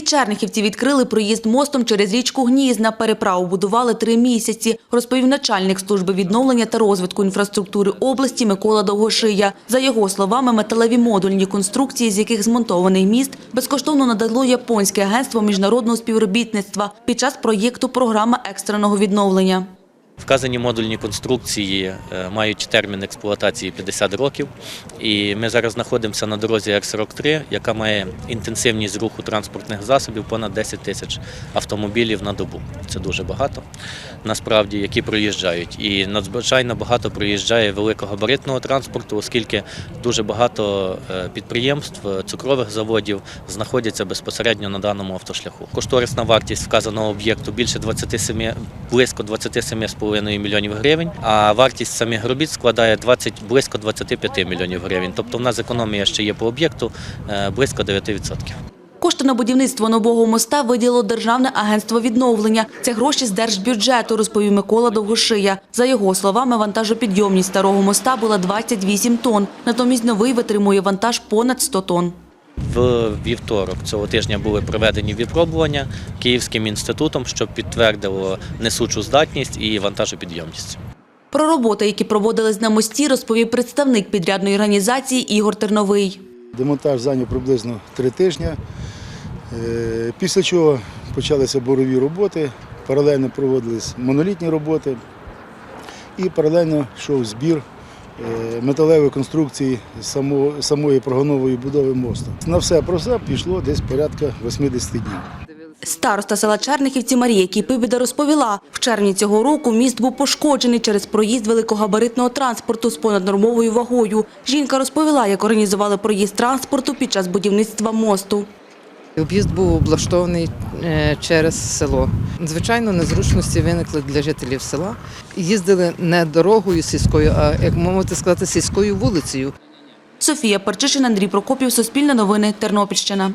Чернихівці відкрили проїзд мостом через річку Гнізна. Переправу будували три місяці, розповів начальник служби відновлення та розвитку інфраструктури області Микола Довгошия. За його словами, металеві модульні конструкції, з яких змонтований міст, безкоштовно надало японське агентство міжнародного співробітництва під час проєкту Програма екстреного відновлення. Вказані модульні конструкції е, мають термін експлуатації 50 років, і ми зараз знаходимося на дорозі Р-43, яка має інтенсивність руху транспортних засобів понад 10 тисяч автомобілів на добу. Це дуже багато, насправді, які проїжджають. І надзвичайно багато проїжджає великогабаритного транспорту, оскільки дуже багато е, підприємств, е, цукрових заводів знаходяться безпосередньо на даному автошляху. Кошторисна вартість вказаного об'єкту більше 27, близько 27,5 мільйонів гривень, а вартість самих робіт складає 20, близько 25 мільйонів гривень. Тобто в нас економія ще є по об'єкту е, близько 9%. Кошти на будівництво нового моста виділило Державне агентство відновлення. Це гроші з держбюджету, розповів Микола Довгошия. За його словами, вантажопідйомність старого моста була 28 тонн. Натомість новий витримує вантаж понад 100 тонн. В вівторок цього тижня були проведені випробування Київським інститутом, що підтвердило несучу здатність і вантажопідйомність. Про роботи, які проводились на мості, розповів представник підрядної організації Ігор Терновий. Демонтаж зайняв приблизно три тижні. Е, Після чого почалися борові роботи, паралельно проводились монолітні роботи і паралельно йшов збір металевої конструкції самої прогонової будови мосту. На все про все пішло десь порядка 80 днів. Староста села Чернихівці Марія Кіпибіда розповіла, в червні цього року міст був пошкоджений через проїзд великогабаритного транспорту з понаднормовою вагою. Жінка розповіла, як організували проїзд транспорту під час будівництва мосту. Об'їзд був облаштований е, через село. Звичайно, незручності виникли для жителів села. Їздили не дорогою сільською, а як мовити сказати, сільською вулицею. Софія Парчишин, Андрій Прокопів, Суспільне новини, Тернопільщина.